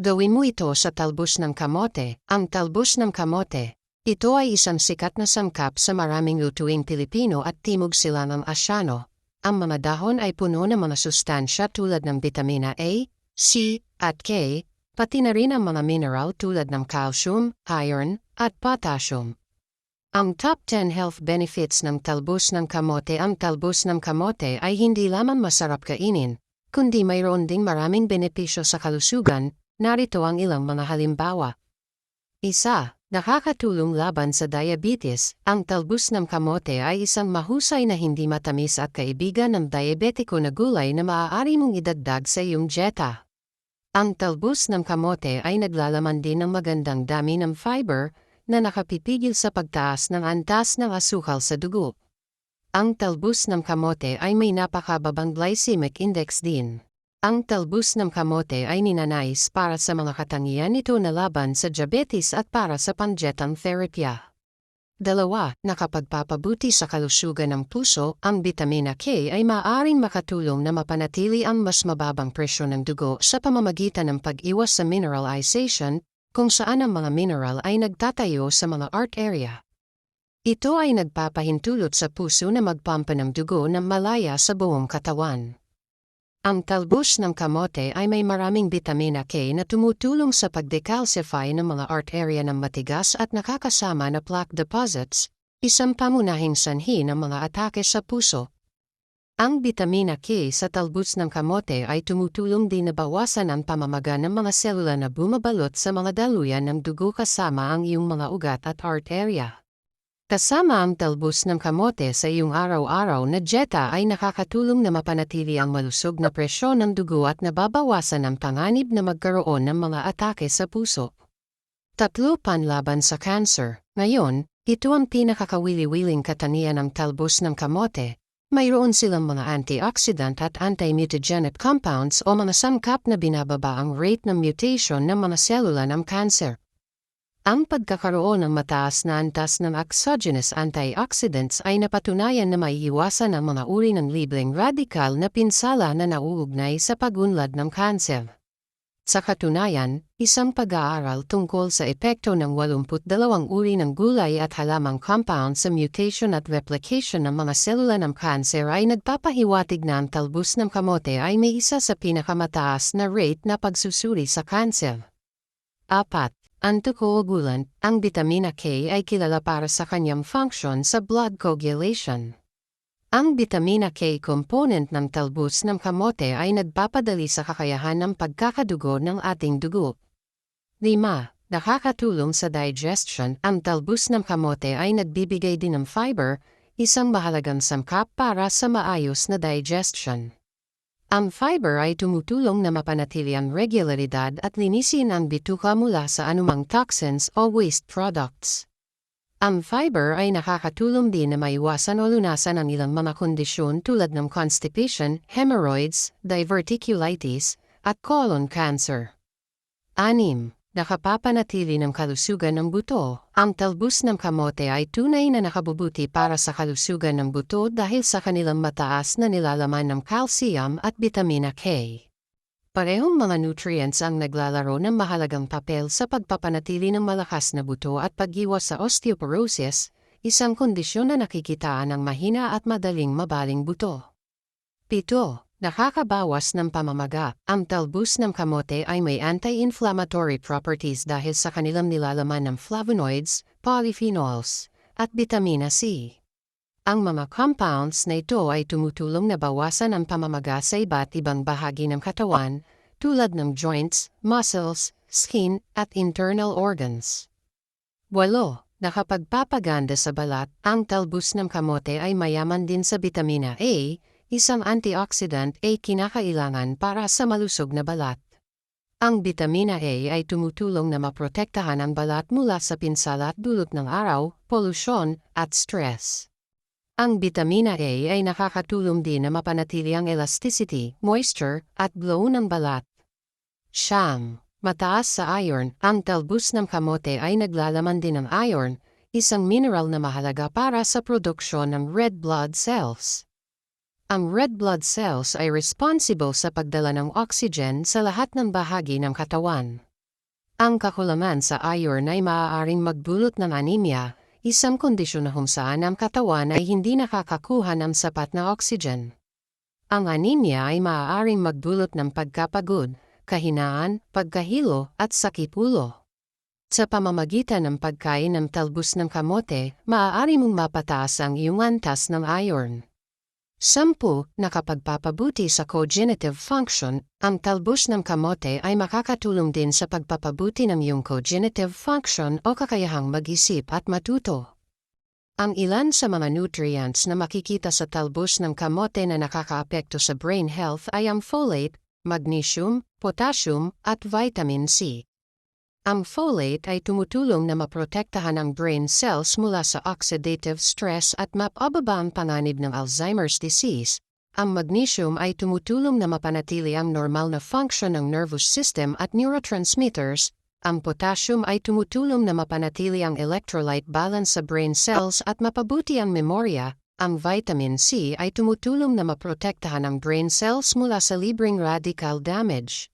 Gawin mo ito sa talbos ng kamote. Ang talbos ng kamote. Ito ay isang sikat na sangkap sa maraming lutuing Pilipino at timog sila ng Asyano. Dahon ay puno ng mga sustansya tulad ng vitamina A, C, at K, pati na rin ang mga mineral tulad ng calcium, iron, at potassium. Ang top 10 health benefits ng talbos ng kamote Ang talbos ng kamote ay hindi lamang masarap kainin, kundi mayroon ding maraming benepisyo sa kalusugan, narito ang ilang mga halimbawa. Isa, nakakatulong laban sa diabetes. Ang talbos ng kamote ay isang mahusay na hindi matamis at kaibigan ng diabetiko na gulay na maaari mong idagdag sa iyong dieta. Ang talbos ng kamote ay naglalaman din ng magandang dami ng fiber na nakapipigil sa pagtaas ng antas ng asukal sa dugo. Ang talbos ng kamote ay may napakababang glycemic index din. Ang talbos ng kamote ay ninanais para sa mga katangian nito na laban sa diabetes at para sa panjetang therapya. Dalawa, nakapagpapabuti sa kalusugan ng puso, ang vitamina K ay maaaring makatulong na mapanatili ang mas mababang presyo ng dugo sa pamamagitan ng pag-iwas sa mineralization, kung saan ang mga mineral ay nagtatayo sa mga art area. Ito ay nagpapahintulot sa puso na magpampa ng dugo ng malaya sa buong katawan. Ang talbos ng kamote ay may maraming vitamina K na tumutulong sa pagdecalcify ng mga art area ng matigas at nakakasama na plaque deposits, isang pamunahing sanhi ng mga atake sa puso. Ang vitamina K sa talbos ng kamote ay tumutulong din na bawasan ang pamamaga ng mga selula na bumabalot sa mga daluyan ng dugo kasama ang iyong mga ugat at art area. Kasama ang talbos ng kamote sa iyong araw-araw na dieta ay nakakatulong na mapanatili ang malusog na presyon ng dugo at nababawasan ang panganib na magkaroon ng mga atake sa puso. Tatlo panlaban sa cancer. Ngayon, ito ang pinakakawili-wiling katanian ng talbos ng kamote. Mayroon silang mga antioxidant at anti-mutagenic compounds o mga sangkap na binababa ang rate ng mutation ng mga selula ng cancer. Ang pagkakaroon ng mataas na antas ng exogenous antioxidants ay napatunayan na maiiwasan ang mga uri ng libleng radikal na pinsala na nauugnay sa pagunlad ng kanser. Sa katunayan, isang pag-aaral tungkol sa epekto ng 82 uri ng gulay at halamang compound sa mutation at replication ng mga selula ng kanser ay nagpapahiwatig na ang talbos ng kamote ay may isa sa pinakamataas na rate na pagsusuri sa kanser. 4. Anticoagulant, ang vitamina K ay kilala para sa kanyang function sa blood coagulation. Ang vitamina K component ng talbos ng kamote ay nagpapadali sa kakayahan ng pagkakadugo ng ating dugo. 5. Nakakatulong sa digestion, ang talbos ng kamote ay nagbibigay din ng fiber, isang mahalagang sangkap para sa maayos na digestion. Ang fiber ay tumutulong na mapanatili ang regularidad at linisin ang bituka mula sa anumang toxins o waste products. Ang fiber ay nakakatulong din na maiwasan o lunasan ang ilang mga kondisyon tulad ng constipation, hemorrhoids, diverticulitis, at colon cancer. 6 nakapapanatili ng kalusugan ng buto. Ang talbos ng kamote ay tunay na nakabubuti para sa kalusugan ng buto dahil sa kanilang mataas na nilalaman ng calcium at vitamina K. Parehong mga nutrients ang naglalaro ng mahalagang papel sa pagpapanatili ng malakas na buto at pag-iwas sa osteoporosis, isang kondisyon na nakikitaan ng mahina at madaling mabaling buto. 7 Nakakabawas ng pamamaga. Ang talbos ng kamote ay may anti-inflammatory properties dahil sa kanilang nilalaman ng flavonoids, polyphenols, at vitamina C. Ang mga compounds na ito ay tumutulong na bawasan ang pamamaga sa iba't ibang bahagi ng katawan, tulad ng joints, muscles, skin, at internal organs. 8. Nakapagpapaganda sa balat, ang talbos ng kamote ay mayaman din sa vitamina A, isang antioxidant ay kinakailangan para sa malusog na balat. Ang vitamina A ay tumutulong na maprotektahan ang balat mula sa pinsala at dulot ng araw, polusyon, at stress. Ang vitamina A ay nakakatulong din na mapanatili ang elasticity, moisture, at glow ng balat. Siyam. Mataas sa iron, ang talbos ng kamote ay naglalaman din ng iron, isang mineral na mahalaga para sa produksyon ng red blood cells. Ang red blood cells ay responsible sa pagdala ng oxygen sa lahat ng bahagi ng katawan. Ang kakulaman sa iron ay maaaring magdulot ng anemia, isang kondisyon na kung ang katawan ay hindi nakakakuha ng sapat na oxygen. Ang anemia ay maaaring magdulot ng pagkapagod, kahinaan, pagkahilo at sakit ulo. Sa pamamagitan ng pagkain ng talbos ng kamote, maaari mong mapataas ang iyong antas ng iron. Sampu, nakapagpapabuti sa cognitive function, ang talbos ng kamote ay makakatulong din sa pagpapabuti ng iyong cognitive function o kakayahang mag-isip at matuto. Ang ilan sa mga nutrients na makikita sa talbos ng kamote na nakakaapekto sa brain health ay ang folate, magnesium, potassium, at vitamin C. Ang folate ay tumutulong na maprotektahan ang brain cells mula sa oxidative stress at mapababa ang panganib ng Alzheimer's disease. Ang magnesium ay tumutulong na mapanatili ang normal na function ng nervous system at neurotransmitters. Ang potassium ay tumutulong na mapanatili ang electrolyte balance sa brain cells at mapabuti ang memorya. Ang vitamin C ay tumutulong na maprotektahan ang brain cells mula sa libreng radical damage.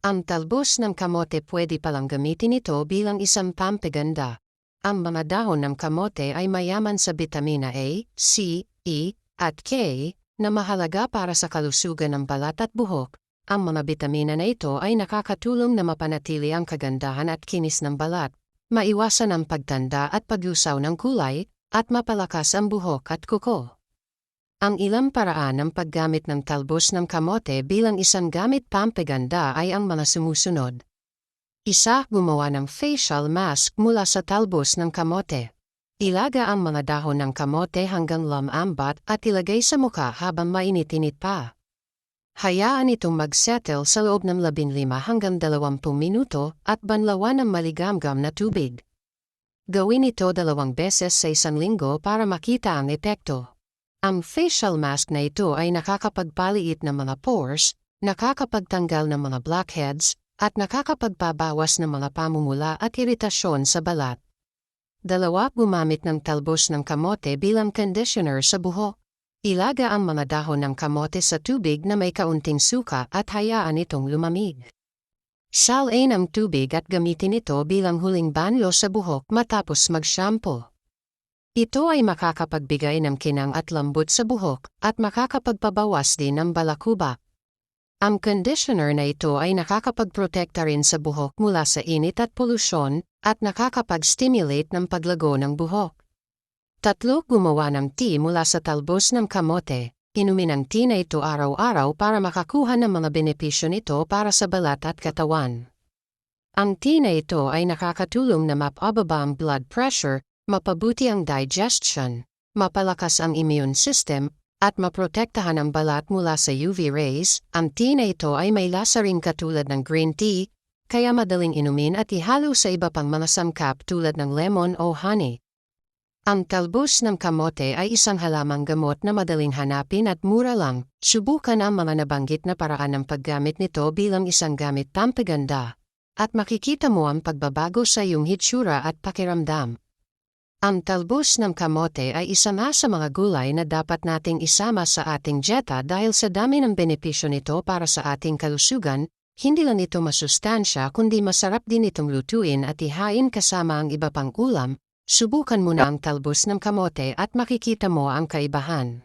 Ang talbos ng kamote pwede palang gamitin ito bilang isang pampaganda. Ang mga dahon ng kamote ay mayaman sa bitamina A, C, E, at K na mahalaga para sa kalusugan ng balat at buhok. Ang mga bitamina na ito ay nakakatulong na mapanatili ang kagandahan at kinis ng balat, maiwasan ang pagtanda at paglusaw ng kulay, at mapalakas ang buhok at kuko. Ang ilang paraan ng paggamit ng talbos ng kamote bilang isang gamit pampaganda ay ang mga sumusunod. Isa, gumawa ng facial mask mula sa talbos ng kamote. Ilaga ang mga dahon ng kamote hanggang lamambat at ilagay sa mukha habang mainit-init pa. Hayaan itong magsettle sa loob ng 15 hanggang 20 minuto at banlawan ng maligamgam na tubig. Gawin ito dalawang beses sa isang linggo para makita ang epekto. Ang facial mask na ito ay nakakapagpaliit ng mga pores, nakakapagtanggal ng mga blackheads, at nakakapagpabawas ng mga pamumula at iritasyon sa balat. Dalawa, gumamit ng talbos ng kamote bilang conditioner sa buhok. Ilaga ang mga dahon ng kamote sa tubig na may kaunting suka at hayaan itong lumamig. Salain ang tubig at gamitin ito bilang huling banyo sa buhok matapos mag-shampoo. Ito ay makakapagbigay ng kinang at lambot sa buhok at makakapagpabawas din ng balakuba. Ang conditioner na ito ay nakakapagprotekta rin sa buhok mula sa init at polusyon at nakakapag-stimulate ng paglago ng buhok. Tatlo, gumawa ng tea mula sa talbos ng kamote. Inumin ang tea na ito araw-araw para makakuha ng mga benepisyo nito para sa balat at katawan. Ang tea na ito ay nakakatulong na mapababa ang blood pressure mapabuti ang digestion, mapalakas ang immune system, at maprotektahan ang balat mula sa UV rays, ang tea na ito ay may lasa rin katulad ng green tea, kaya madaling inumin at ihalo sa iba pang mga sangkap tulad ng lemon o honey. Ang talbos ng kamote ay isang halamang gamot na madaling hanapin at mura lang. Subukan ang mga nabanggit na paraan ng paggamit nito bilang isang gamit pampaganda. At makikita mo ang pagbabago sa iyong hitsura at pakiramdam. Ang talbos ng kamote ay isa na sa mga gulay na dapat nating isama sa ating dieta dahil sa dami ng benepisyo nito para sa ating kalusugan, hindi lang ito masustansya kundi masarap din itong lutuin at ihain kasama ang iba pang ulam, subukan mo na ang talbos ng kamote at makikita mo ang kaibahan.